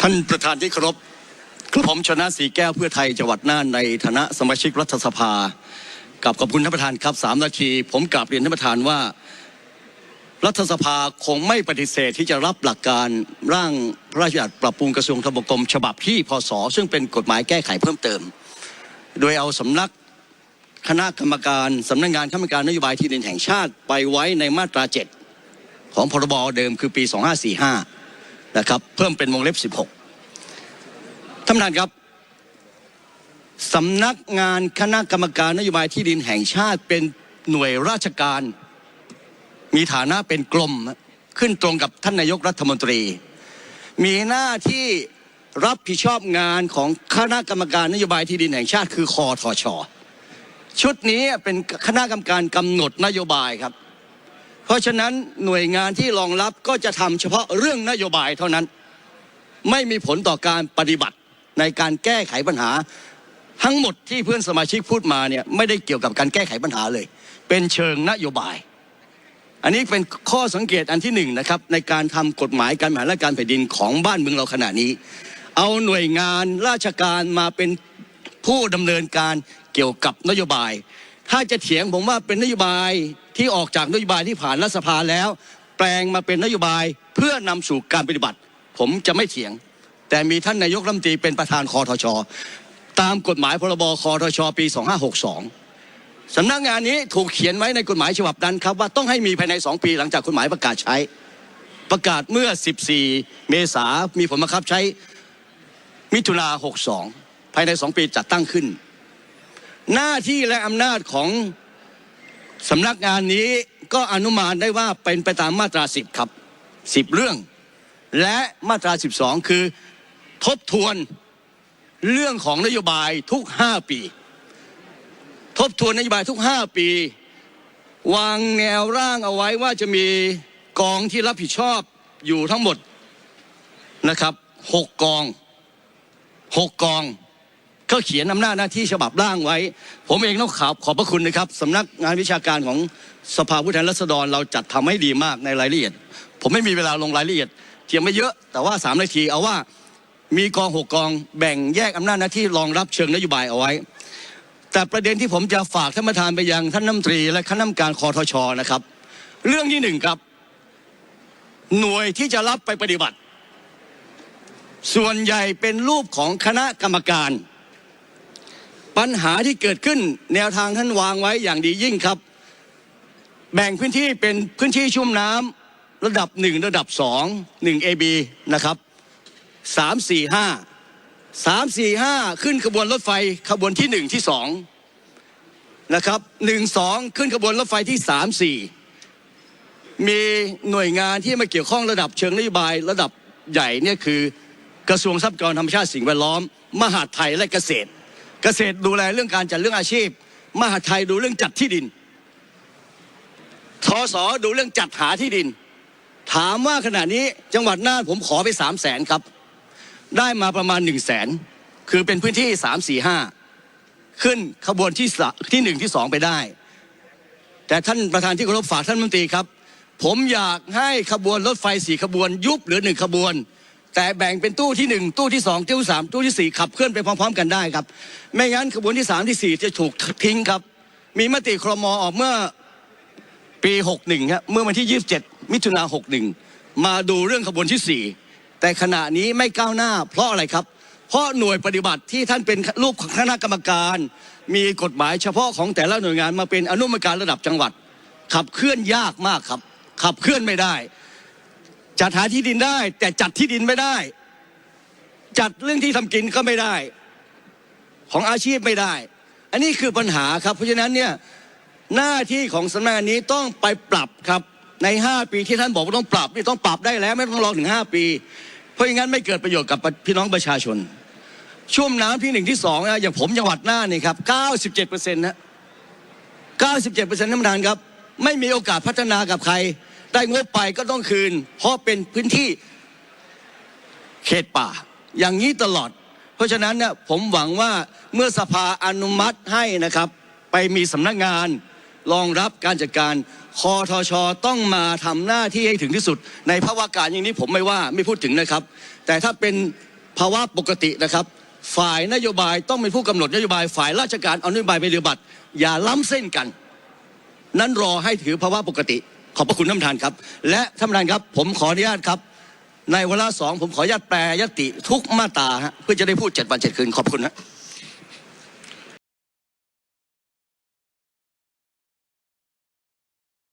ท่านประธานที่เคารพผมชนะสีแก้วเพื่อไทยจังหวัดน่านในฐานะสมาชิกรัฐสภากับขอบคุณท่านประธานครับสามนาที ผมกราบเรียนท่านประธานว่า รัฐสภาคงไม่ปฏิเสธที่จะรับหลักการร่างพระราชบัญญัติปรับปรุงกระทรวงทบวงกรม ฉบับที่พศซึ่งเป็นกฎหมายแก้ไขเพิ่มเติม โดยเอาสำนักคณะกรรมการสำนักงานคณะกรรมการนโยบายที่ดินแห่งชาติไปไว้ในมาตรา 7 ของพรบเดิมคือปี 2545 นะครับเพิ่มเป็นวงเล็บ 16ท่านประธานครับสำนักงานคณะกรรมการนโยบายที่ดินแห่งชาติเป็นหน่วยราชการ มีฐานะเป็นกลมขึ้นตรงกับท่านนายกรัฐมนตรี มีหน้าที่รับผิดชอบงานของคณะกรรมการนโยบายที่ดินแห่งชาติ คือคอทชชุดนี้เป็นคณะกรรมการกำหนดนโยบายครับ เพราะฉะนั้นหน่วยงานที่รองรับก็จะทำเฉพาะเรื่องนโยบายเท่านั้น ไม่มีผลต่อการปฏิบัติในการแก้ไขปัญหา ทั้งหมดที่เพื่อนสมาชิกพูดมาเนี่ยไม่ได้เกี่ยวกับการแก้ไขปัญหาเลย เป็นเชิงนโยบาย อันนี้เป็นข้อสังเกตอันที่หนึ่งนะครับในการทำกฎหมายการบริหารราชการแผ่นดินของบ้านเมืองเราขณะนี้ เอาหน่วยงานราชการมาเป็นผู้ดำเนินการเกี่ยวกับนโยบาย ถ้าจะเถียงผมว่าเป็นนโยบายที่ออกจากนโยบายที่ผ่านรัฐสภาแล้ว แปลงมาเป็นนโยบายเพื่อนำสู่การปฏิบัติ ผมจะไม่เถียง แต่มีท่านนายกรัฐมนตรีเป็นประธานคอทช ตามกฎหมายพรบคอทช ปี 2562สำนักงานนี้ถูกเขียนไว้ในกฎหมายฉบับนั้นครับว่าต้องให้มีภายใน 2 ปีหลังจากกฎหมายประกาศใช้ ประกาศเมื่อ 14 เมษามีผลบังคับใช้มิถุนา62 ภายใน 2 ปีจัดตั้งขึ้น หน้าที่และอำนาจของสำนักงานนี้ก็อนุมานได้ว่าเป็นไปตามมาตรา10ครับ10เรื่อง และมาตรา12คือทบทวนเรื่องของนโยบายทุก5ปี ทบทวนนโยบายทุก5ปี วางแนวร่างเอาไว้ว่าจะมีกองที่รับผิดชอบอยู่ทั้งหมดนะครับหกกองหกกอง ก็เขียนอำนาจหน้าที่ฉบับร่างไว้ ผมเองต้องขอบขอบพระคุณนะครับสำนักงานวิชาการของสภาผู้แทนราษฎรเราจัดทำให้ดีมากในรายละเอียด ผมไม่มีเวลาลงรายละเอียดเทียมไม่เยอะแต่ว่าสามนาทีเอาว่ามีกองหกกองแบ่งแยกอำนาจหน้าที่รองรับเชิงนโยบายเอาไว้ แต่ประเด็นที่ผมจะฝากท่านประธานไปยังท่านน้ำตรี และคณะกรรมการคอทชนะครับ เรื่องที่หนึ่งครับ หน่วยที่จะรับไปปฏิบัติ ส่วนใหญ่เป็นรูปของคณะกรรมการ ปัญหาที่เกิดขึ้นแนวทางท่านวางไว้อย่างดียิ่งครับ แบ่งพื้นที่เป็นพื้นที่ชุ่มน้ำระดับหนึ่งระดับสองหนึ่ง AB นะครับสามสี่ห้าสามสี่ห้าขึ้นขบวนรถไฟขบวนที่หนึ่งที่สองนะครับหนึ่งสองขึ้นขบวนรถไฟที่สามสี่มีหน่วยงานที่มาเกี่ยวข้องระดับเชิงนโยบายระดับใหญ่เนี่ยคือกระทรวงทรัพยากรธรรมชาติสิ่งแวดล้อม มหาดไทยและเกษตร เกษตรดูแลเรื่องการจัดเรื่องอาชีพ มหาไทยดูเรื่องจัดที่ดินทสดูเรื่องจัดหาที่ดิน ถามว่าขณะนี้จังหวัดน่านผมขอไปสามแสนครับ ได้มาประมาณหนึ่งแสนคือเป็นพื้นที่สามสี่ห้าขึ้นขบวนที่สะที่หนึ่งที่สองไปได้ แต่ท่านประธานที่เคารพฝากท่านมนตรีครับ ผมอยากให้ขบวนรถไฟสี่ขบวนยุบเหลือหนึ่งขบวน แต่แบ่งเป็นตู้ที่หนึ่งตู้ที่สองตู้ที่สามตู้ที่สี่ขับเคลื่อนไปพร้อมๆ กันได้ครับ ไม่งั้นขบวนที่สามที่สี่จะถูกทิ้งครับ มีมติครมออกเมื่อปี 61ครับเมื่อวันที่ 27 มิถุนา61 มาดูเรื่องขบวนที่ 4 แต่ขณะนี้ไม่ก้าวหน้า เพราะอะไรครับ เพราะหน่วยปฏิบัติที่ท่านเป็นลูกของคณะกรรมการ มีกฎหมายเฉพาะของแต่ละหน่วยงานมาเป็นอนุกรรมการระดับจังหวัด ขับเคลื่อนยากมากครับ ขับเคลื่อนไม่ได้ จัดหาที่ดินได้ แต่จัดที่ดินไม่ได้ จัดเรื่องที่ทำกินก็ไม่ได้ ของอาชีพไม่ได้ อันนี้คือปัญหาครับ เพราะฉะนั้นเนี่ยหน้าที่ของสำนักงานนี้ต้องไปปรับครับใน 5 ปีที่ท่านบอกว่าต้องปรับนี่ต้องปรับได้แล้ว ไม่ต้องรอถึง 5 ปี เพราะอย่างนั้นไม่เกิดประโยชน์กับพี่น้องประชาชน ช่วงน้ำที่หนึ่งที่สองนะอย่างผมจังหวัดน่านนี่ครับ 97เปอร์เซ็นต์นะ 97เปอร์เซ็นต์ท่านประธานครับ ไม่มีโอกาสพัฒนากับใคร ได้งบไปก็ต้องคืน เพราะเป็นพื้นที่เขตป่า อย่างนี้ตลอด เพราะฉะนั้นเนี่ยผมหวังว่าเมื่อสภาอนุมัติให้นะครับ ไปมีสำนักงานรองรับการจัดการคอทชต้องมาทำหน้าที่ให้ถึงที่สุด ในภาวะการอย่างนี้ผมไม่ว่าไม่พูดถึงนะครับ แต่ถ้าเป็นภาวะปกตินะครับ ฝ่ายนโยบายต้องเป็นผู้กำหนดนโยบายฝ่ายราชการเอานโยบายไปปฏิบัติ อย่าล้ำเส้นกัน นั้นรอให้ถือภาวะปกติ ขอบพระคุณท่านประธานครับ และท่านประธานครับ ผมขออนุญาตครับ ในวาระสองผมขออนุญาตแปลยติทุกมาตราฮะเพื่อจะได้พูดเจ็ดวันเจ็ดคืนขอบคุณฮะ